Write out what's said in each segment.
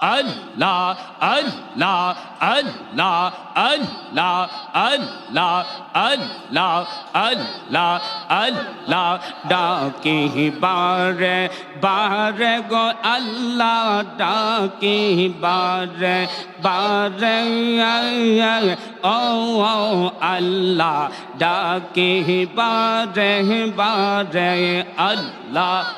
আল্লাহ আল্লাহ আল্লাহ আল্লাহ আল্লাহ আল্লাহ আল্লাহ আল্লাহ। ডাকি বারে বারে গো আল্লাহ, ডাকি বারে বারে ও, আল্লাহ, ডাকি বারে বারে আল্লাহ।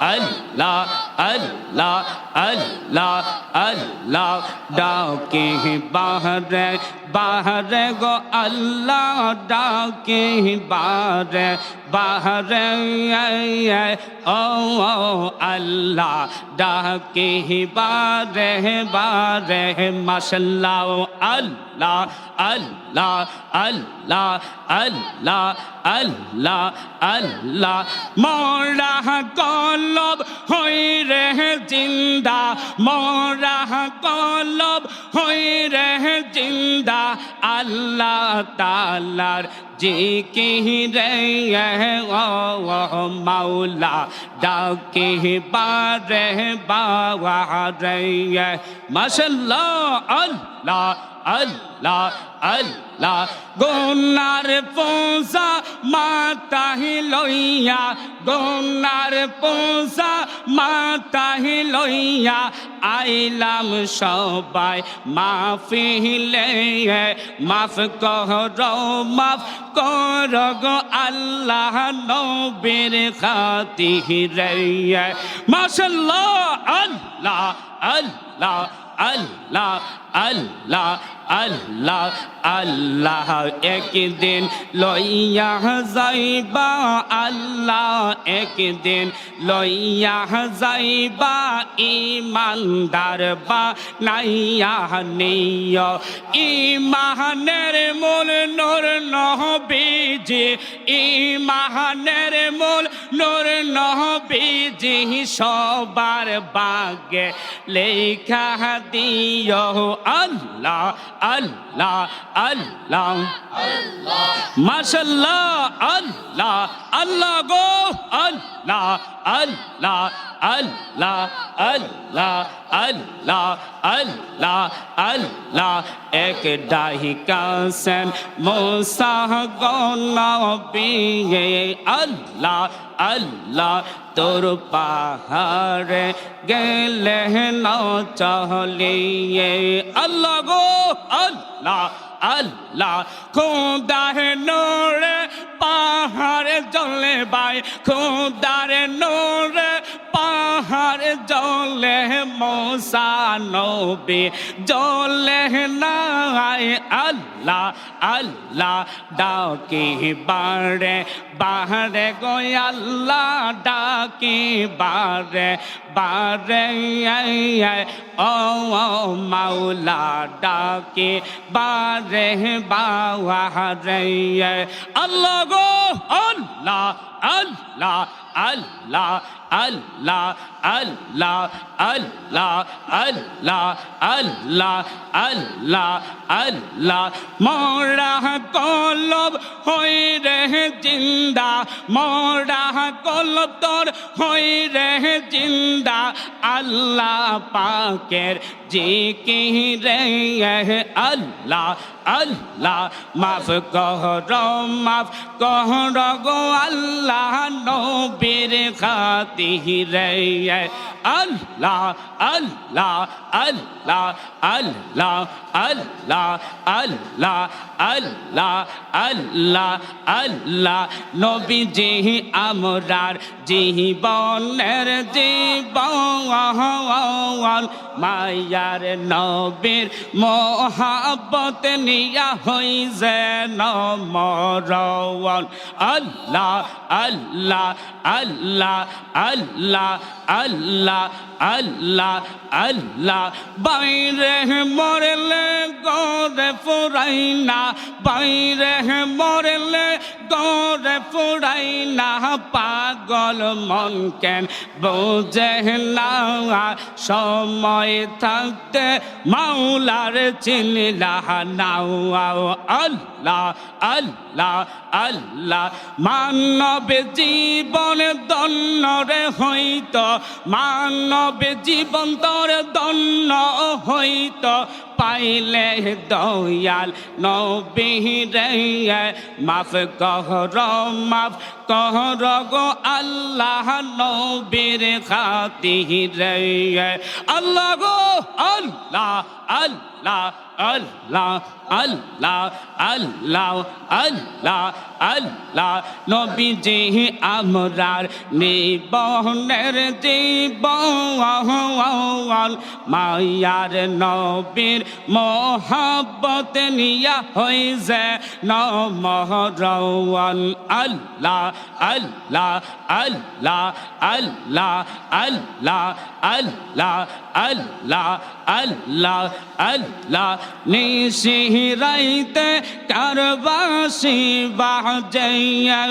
আল্লাহ আল্লাহ আল্লাহ আল্লাহ ডাকে বাহরে বাহরে গো আল্লাহ ডাকে বাহরে বাহরে ও আল্লাহ ডাকে বারে বারে মাসাল্লাহ আল্লাহ আল্লাহ আল্লাহ আল্লাহ আল্লাহ আল্লাহ। মোরা কলব হই রে জিন্দা মোরা কলব হই রে জিন্দা। আল্লাহ তালার জি কি রে, ও ও, মাওলা ডাকে বারে বাবা রে। মাশাল্লাহ, আল্লাহ আল্লাহ। আল্লাহ গোনার পোষা মাতাহি লইয়া গোনার পোষা মাতাহি লইয়া, আইলাম সবাই মাফিলে মাফ কর মাফ কর গো আল্লাহ নবীর খাতিরে মাশাল্লাহ, আল্লাহ আল্লাহ আল্লাহ আল্লাহ আল্লাহ আল্লাহ একদিন লইয়া যাইবা, আল্লাহ একদিন লইয়া যাইবা ইমানদার বা নাইয়া নিয় ইমানের মূল নূর নহবীজি ইমানের মূল নূর নহবীজি সবার বাগে লেখা দিও। আল্লাহ আল্লাহ আল্লাহ। মাশাল্লাহ আল্লাহ আল্লাহ গো, আল্লাহ আল্লাহ আল্লাহ আল্লাহ আল্লাহ আল্লাহ আল্লাহ। এক ডাহি কাসেন মোসা গনবি আল্লাহ আল্লাহ। তোর পাহাড়ে গেলে ন চলিয়ে আল্লাহ গো, আল্লাহ আল্লাহ, খোদার নোরে পাহাড়ে জলে বাই, খোদার নোরে পাহাড় জলে মশা নবী জলে নাই আল্লাহ। আল্লাহ ডাকি বারে বারে গো আল্লাহ ডাকি বারে বারে ও মাওলা ডাকি বারে বাহারে আল্লাহ গো আল্লাহ আল্লাহ আল্লাহ আল্লাহ আল্লাহ আল্লাহ আল্লাহ আল্লাহ আল্লাহ আল্লাহ মোরা কলব হই রে জিন্দা মোরা কলব তোর হই রে জিন্দা। আল্লাহ পাকের জি কি রে আল্লাহ আল্লাহ, মাফ কর মাফ কর গো আল্লাহ, নবীর খাতিরে আল্লাহ আল্লাহ আল্লাহ আল্লাহ আল্লাহ আল্লাহ আল্লাহ আল্লাহ আল্লাহ নবী জি আমরার জীবনের জীবন, মায়ার নবীর মহাবত নিয়া হই যেন মরণ আল্লাহ আল্লাহ আল্লাহ আল্লাহ আল্লাহ আল্লাহ আল্লাহ, বাইরে মরলে গরে ফুরাই না, বাইরে মরলে গরে ফুরাই না, পাগল মন কেন বোঝে না, সময় থাকতে মাওলার চিনলা নাও আল্লাহ আল্লাহ আল্লাহ, মানব জীবন রে হইত, মানব তবে জীবন্তর দণ্ড হইত। পাইলে দয়াল নবী রে মাফ কহর মাফ কহর গো আল্লাহ নবীর খাতির রে আল্লাহ গো, আল্লাহ আল্লাহ আল্লাহ আল্লাহ আল্লাহ আল্লাহ আল্লাহ। নবীজি আমরার নিবনের জীবন। মায়ার নবীর মোহাব্বত নিয়া হই যে নমহরওয়ান আল্লাহ আল্লাহ আল্লাহ আল্লাহ আল্লাহ আল্লাহ আল্লাহ আল্লাহ আল্লাহ নিশিরাইতে কারবাসি বাজাইয়া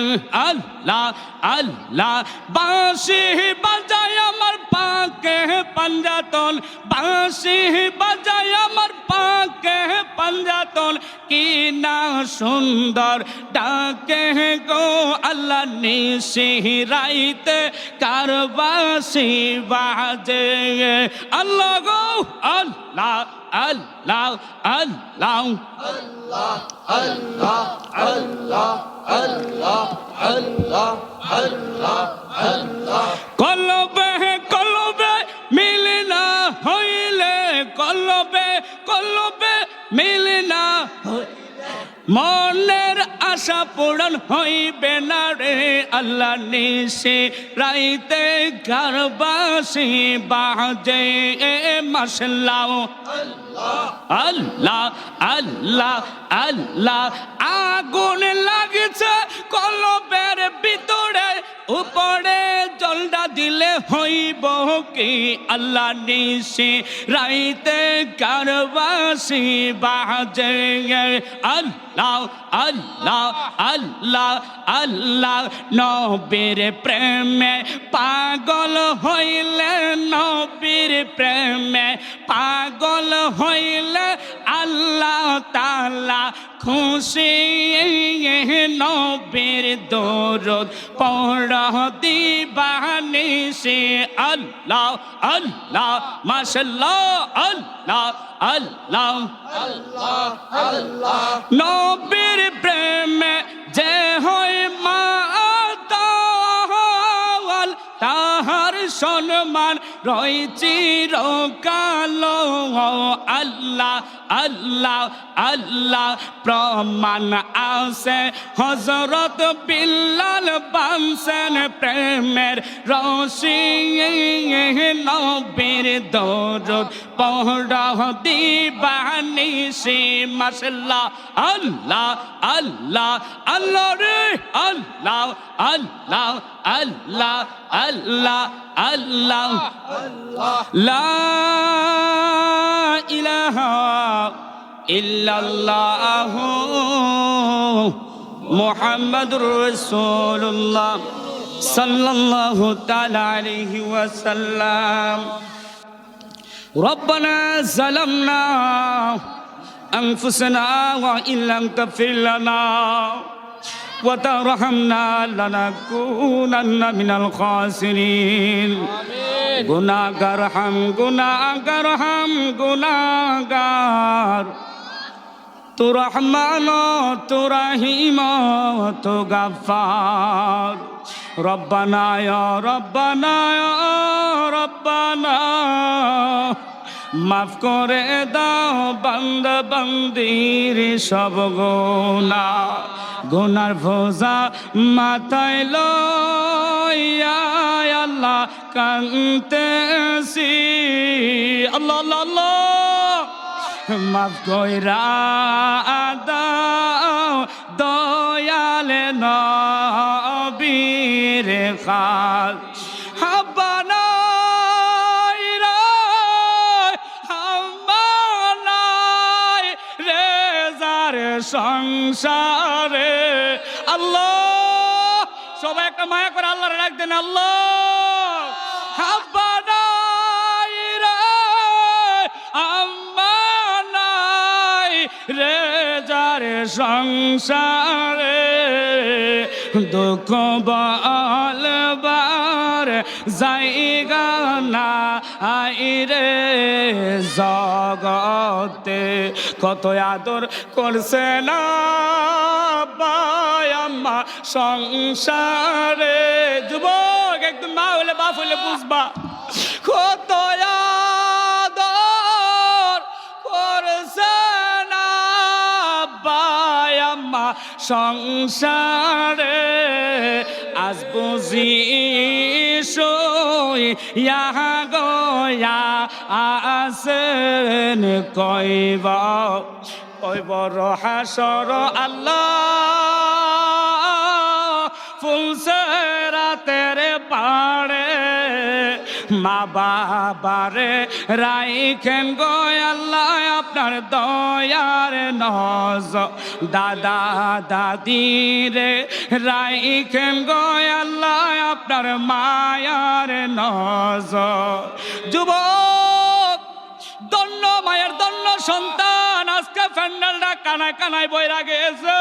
আল্লাহ আল্লাহ বাঁশি বাজায় আমার পাকে পাঞ্জাতন বাঁশি বাজায় আমার পাকে পাঞ্জাতন কি না সুন্দর ডাকে গো আল্লাহ নিশিরাইতে কারবাসি বাজে আল্লাহ গো, আল্লাহ আল্লাহ আল্লাহ। কলবে কলবে মিলে না হইলে, কলবে কলবে মিলে না মনের আশা পূরণ হইবে না রে আল্লাহ নিশে। রাইতে কারবাসি বাজে মাসলাও। আল্লাহ আল্লাহ আল্লাহ। আগুন লাগছে, কলবের ভিতরে, উপরে জলটা দিলে হইব কি? আল্লাহ নিশি রাইতে কারবাসি বাজে আল্লাহ আল্লাহ আল্লাহ আল্লাহ, নবীর প্রেমে পাগল হইলে নবীর প্রেমে পাগল হইলে আল্লাহ তালা খুশি নবীর দরদ পড় দিবানি সে আল্লাহ আল্লাহ মাশাল্লাহ আল্লাহ আল্লাহ। আল্লাহ নবীর প্রেমে যে হয় মা তাহার সম্মান রয়েছি কালো আল্লাহ আল্লাহ আল্লাহ প্রমাণ আছে। হজরত বিল্লাল বানসেন প্রেমের রশি। নবীর দরদ পহড় দিবানি সে মাসাল্লাহ আল্লাহ আল্লাহ আল্লাহ রে, আল্লাহ আল্লাহ আল্লাহ আল্লাহ আল্লাহ। লা ইলাহা ইল্লাল্লাহ মুহাম্মাদুর রাসূলুল্লাহ সাল্লাল্লাহু তাআলা আলাইহি ওয়াসাল্লাম ربنا ظلمنا أنفسنا وإن لم تغفر لنا وترحمنا لنكونن من الخاسرين গুনাগার হাম গুনাগার হাম গুনাগার তু রহমান তু রহিম তু গফার রব্বানায় রব্বানায় রব্বানা মাফ করে দাও বন্দ বন্দির সব গোনা। গুনার ভোজা মাথায় লইয়া আল্লাহ কান্তেছি আল্লাহ আল্লাহ। মাফ কইরা দাও, দয়ালে নবীর খাল সংসারে। আল্লাহ, সবাই একটা মায়া করে আল্লাহরে দেন আল্লাহ। সংসারে দুঃখ বলবার জায়গা না আইরে জগতে। কত আদর করছে না আম্মা সংসারে। যুবক, একদম মা হলে বাপ হলে বুঝবা। কত আম্মা সংসারে আজ বুঝি ইহা গয়া আসেন কইব কইব রহাসর আল্লাহ ফুলসে রাতের পাড়ে মা বাবারে রাইখেন গো আল্লাহ আপনার দয়ার নজ। দাদা দাদি রে রাইখেন গো আল্লাহ আপনার মায়ার নজ। যুবক দন্য মায়ের দন্য সন্তান, আজকে ফ্যান্ডালটা কানায় কানায় বইরা গেছে।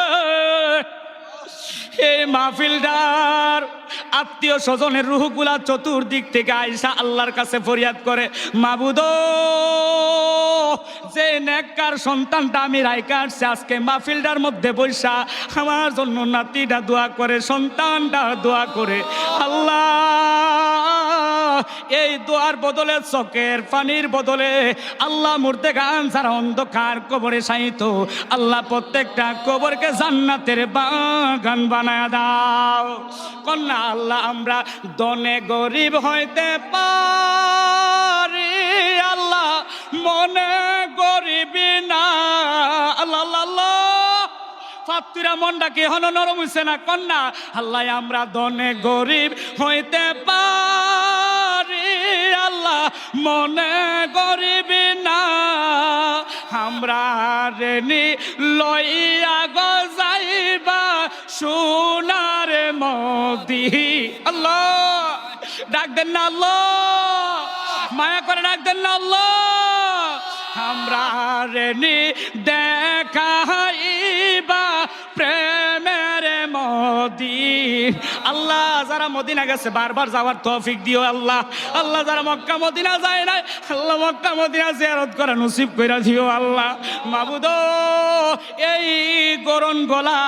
এই মাহফিলটার আত্মীয় স্বজনের রুহগুলা চতুর্দিক থেকে আইসা আল্লাহর কাছে ফরিয়াদ করে, মাবুদ, যে নেককার সন্তানটা আমি রাইকা আসছে আজকে মাহফিলটার মধ্যে বৈশা আমার জন্য নাতিটা দোয়া করে, সন্তানটা দোয়া করে, আল্লাহ এই দোয়ার বদলে চকের পানির বদলে আল্লাহ মূর্তে গান সারা অন্ধকার কবরে সাইত আল্লাহ প্রত্যেকটা কবরকে জান্নাতের বাগান বানায় দাও। কন্যা আল্লাহ, আমরা দনে গরিব হইতে পারি। আল্লাহ, মনে গরিবি না। আল্লাহ আল্লাহ ফাতুরা মনটা কি হন নরম হইছে না? কন্যা আল্লাহ, আমরা দনে গরিব হইতে পারি। মনে গরিব না, আমরা রেনি লইয়া গো যাইবা সোনার মদি। আল্লাহ, ডাক দেন না আল্লাহ, মায়া করে ডাক দেন না আল্লাহ। আমরা রেনি দেখাইবা প্রেমের মদি। আল্লাহ, যারা মদিনা গেছে, বারবার যাওয়ার তৌফিক দিও আল্লাহ। আল্লাহ, যারা মক্কা, মদিনা যায় নাই, আল্লাহ মক্কা, মদিনা জিয়ারত করে নসিব কইরা দিও আল্লাহ। মাবুদ, এই গরন গলা,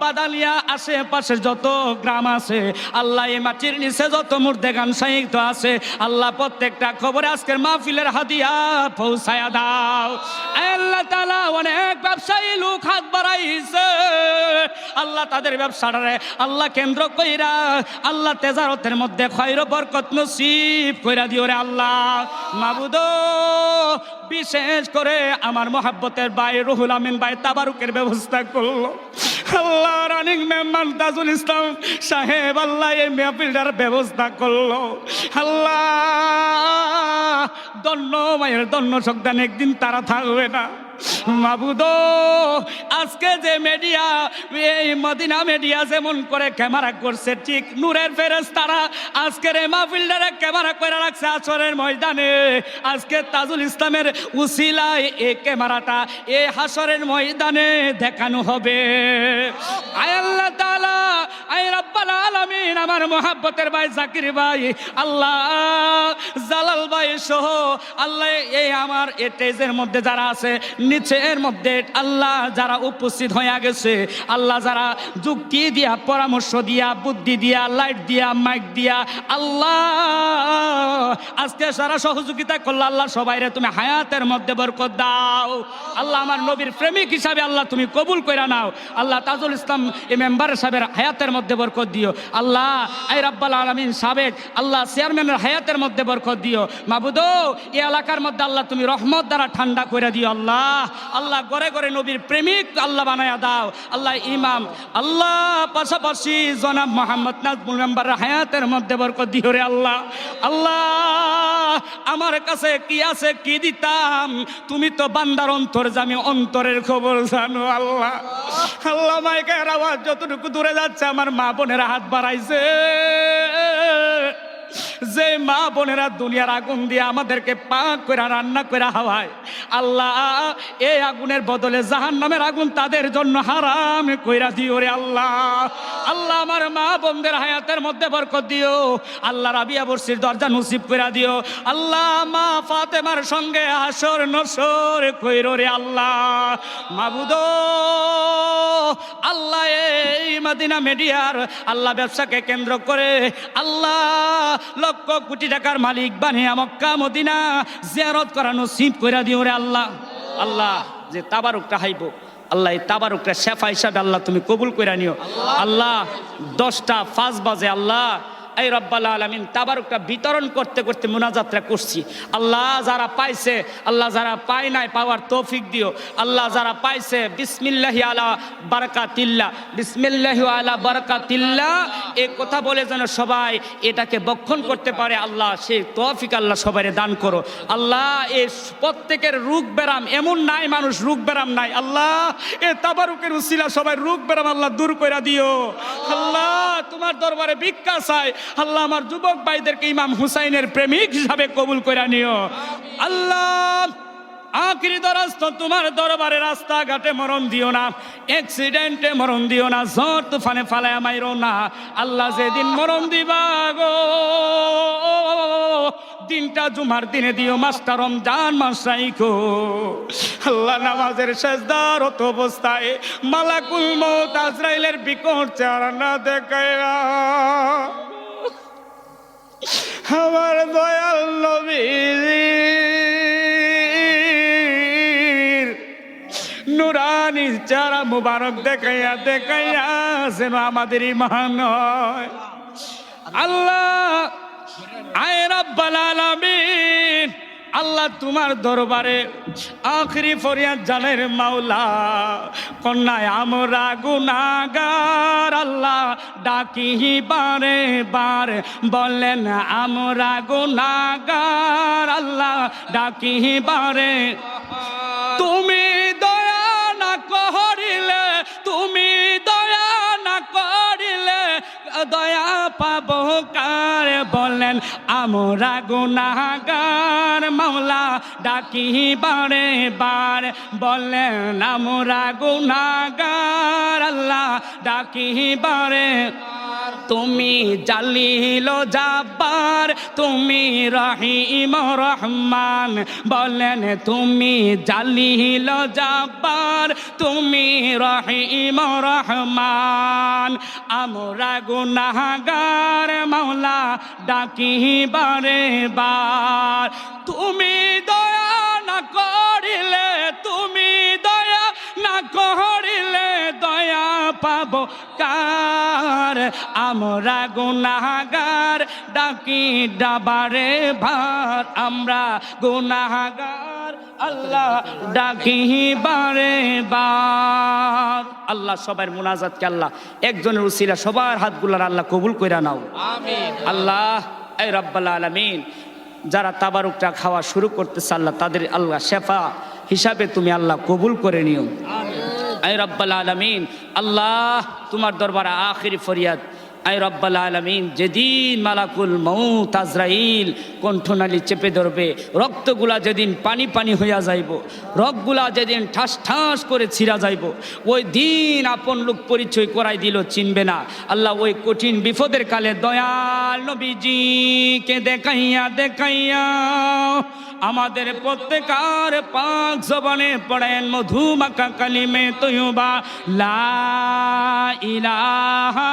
বাদালিয়া আশেপাশে যত গ্রাম আছে, আল্লাহ এই মাটির নিচে যত মুর্দে গান সাহিত্য আছে, আল্লাহ প্রত্যেকটা খবরে আজকের মাহফিলের হাদিয়া পৌঁছায়া দাও। আল্লাহ তালা অনেক ব্যবসায়ী লোক হাত বাড়াইছে। আল্লাহ তাদের ব্যবসাটারে আল্লাহ কেন্দ্র কইরা আল্লাহ তেজারতের মধ্যে খৈর বরকত নসিব কইরা দিও রে আল্লাহ। মাবুদ, বিশেষ করে আমার মহাব্বতের বাই রুহুল আমিন বাই তাবারুকের ব্যবস্থা করল। আল্লাহ রানিং মেম্বার তাজুল ইসলাম সাহেব, আল্লাহ এই মেহফিলটার ব্যবস্থা করল। আল্লাহ দন্য মায়ের দন্য সন্তান, একদিন তারা থাকবে না। মাবুদ, আজকে যে মিডিয়া এই মদিনা মিডিয়া যেমন করে ক্যামেরা করছে, ঠিক নূরের ফেরেস তারা আজকের এই মাহফিলটারে ক্যামেরা করে রাখছে আসরের ময়দানে। আজকে তাজুল ইসলামের উসিলায় এই ক্যামেরাটা এই হাসরের ময়দানে দেখানো হবে। আয় আল্লাহ তাআলা আয় আমার মোহাব্বতের ভাই জাকির ভাই, আল্লাহ, জালাল ভাই সহ আল্লাহ, এই আমার এটেজের মধ্যে যারা আছে, নিচের মধ্যে আল্লাহ যারা উপস্থিত হয়ে গেছে, আল্লাহ যারা যুক্তি দিয়া, পরামর্শ দিয়া, বুদ্ধি দিয়া, লাইট দিয়া, মাইক দিয়া, আল্লাহ, আজকে সারা সহযোগিতা করল, আল্লাহ সবাইরে তুমি হায়াতের মধ্যে বরকত দাও। আল্লাহ আমার নবীর প্রেমিক হিসাবে আল্লাহ তুমি কবুল করে নাও। আল্লাহ তাজুল ইসলাম এই মেম্বার সাহেবের হায়াতের মধ্যে বরকত দিও। আল্লাহ এই রাব্বাল আলমিন, সাবেক আল্লাহ চেয়ারম্যানের হায়াতের মধ্যে বরকত দিও। মাবুদ এই এলাকার মধ্যে আল্লাহ তুমি রহমত দ্বারা ঠান্ডা করে দিও আল্লাহ। আল্লাহ, গড়ে গড়ে নবীর প্রেমিক আল্লাহ বানায়া দাও। আল্লাহ ইমাম, আল্লাহ পাশাপাশি জনাব মোহাম্মদ নাজমুল মেম্বারের হায়াতের মধ্যে বরকত দিও রে আল্লাহ। আল্লাহ, আমার কাছে কি আছে কি দিতাম? তুমি তো বান্দার অন্তর জামি অন্তরের খবর জানো আল্লাহ। আল্লাহ মাইকের আওয়াজ যতটুকু দূরে যাচ্ছে, আমার মা বোনেরা হাত বাড়াইছে। আছে যে মা বোনেরা দুনিয়ার আগুন দিয়ে আমাদেরকে পাক করে রান্না করে হাওয়ায় আল্লাহ, এই আগুনের বদলে জাহান নামের আগুন তাদের জন্য হারাম কইরা দিও রে আল্লাহ। আল্লাহ আমার মা বোনদের হায়াতের মধ্যে বরকত দিও, আল্লাহ রাবিয়া বর্ষির দরজা নসিব কইরা দিও, আল্লাহ মা ফাতেমার সঙ্গে আসর নসর কইর রে আল্লাহ। মাবুদ, আল্লাহ এই মাদিনা মিডিয়ার, আল্লাহ ব্যবসাকে কেন্দ্র করে, আল্লাহ লক্ষ কোটি টাকার মালিক বানিয়ে মক্কা মদিনা জিয়ারত করানো সিপ কইরা দিও রে আল্লাহ। আল্লাহ যে তাবারুকটা হাইব আল্লাহ এই তাবারুকটা শেফা হিসাবে আল্লাহ তুমি কবুল কইরা নিও। আল্লাহ দশটা পাঁচ বাজে আল্লাহ এই রব্বাল আলমিন তাবারুকটা বিতরণ করতে করতে মোনাজাতটা করছি। আল্লাহ যারা পাইছে, আল্লাহ যারা পায় নাই পাওয়ার তৌফিক দিও। আল্লাহ যারা পাইছে, বিসমিল্লাহি আলা বারাকাতিল্লা বিসমিল্লাহি আলা বারাকাতিল্লা এ কথা বলে যেন সবাই এটাকে বক্ষণ করতে পারে, আল্লাহ সেই তৌফিক আল্লাহ সবাই দান করো। আল্লাহ এ প্রত্যেকের রোগ ব্যারাম এমন নাই, মানুষ রোগ ব্যারাম নাই। আল্লাহ এ তাবারুকের উসিলা সবাই রোগ ব্যারাম আল্লাহ দূর করে দিও। আল্লাহ তোমার দরবারে ভিক্ষা চাই আল্লাহ আমার যুবক ভাইদেরকে ইমাম হুসাইনের প্রেমিক হিসাবে কবুল করে নিও। আল্লাহ, আখরি দরাস্ত তোমার দরবারে রাস্তাঘাটে মরণ দিও না অ্যাক্সিডেন্টে মরণ দিও না, ঝড় তুফানে ফালায় মাইরো না। আল্লাহ যেদিন মরণ দিবা গো, দিনটা জুমার দিনে দিও মাস্টার রমজান, মাস রাইখো। আল্লাহ নামাজের শেষদার হতো অবস্থায় মালাকুল মৌত আজরাইলের বিকট চেহারা না দেখায়া আমার দয়াল নবীর নুরানি চারা মুবারক দেখাইয়া দেখাইয়া যেন আমাদের ইমান হয়। আল্লাহ, আয় রাব্বাল আল্লাহ তোমার দরবারে আখরি ফরিয়াদ জানের মাওলা। কন্যায়, আমরা গুনাগার আল্লাহ ডাকি বারে বারে। বলেন, আমরা গুনাগার আল্লাহ ডাকি বারে। তুমি দয়া না করিলে, তুমি দয়া পাব কার বলেন, আমরা গুনাগার মাওলা ডাকি বারে বার বলেন, আমরা গুনাগার আল্লাহ ডাকি বারে। তুমি জালিল জাব্বার, তুমি রহিম রহমান। বলেন, তুমি জালিল জাব্বার, তুমি রহিম রহমান। আমরা গুনাহগার মাওলা ডাকি বারে বার তুমি দয়া না করিলে, তুমি দয়া না দয়া পাব কার? আমরা গুনাহগার ডাকি ডাবারে ভার আমরা গুনাহগার আল্লাহ ডাকি বারে বার আল্লাহ সবার মুনাজাতকে আল্লাহ? একজনের উসিলা সবার হাতগুলার আল্লাহ কবুল কইরা নাও। আল্লাহ এই রব্বাল আলামিন যারা তাবারুকটা খাওয়া শুরু করতেছে আল্লাহ তাদের আল্লাহ শেফা হিসাবে তুমি আল্লাহ কবুল করে নিও। আই রব্বাল আলমিন আল্লাহ তোমার দরবারে আখির ফরিয়াদ। আই রব্বাল আলমিন, যেদিন মালাকুল মৌত আজরাইল কণ্ঠনালী চেপে ধরবে, রক্তগুলা যেদিন পানি পানি হইয়া যাইব রক্তগুলা যেদিন ঠাস ঠাস করে ছিঁড়া যাইব, ওই দিন আপন লোক পরিচয় করাই দিল, চিনবে না। আল্লাহ ওই কঠিন বিপদের কালে দয়াল নবীজিকে দেখাইয়া দেখাইয়া আমাদের প্রত্যেকার পাক জবানে পড়েন মধুমাকা কালিমে তৈবা লা ইলাহা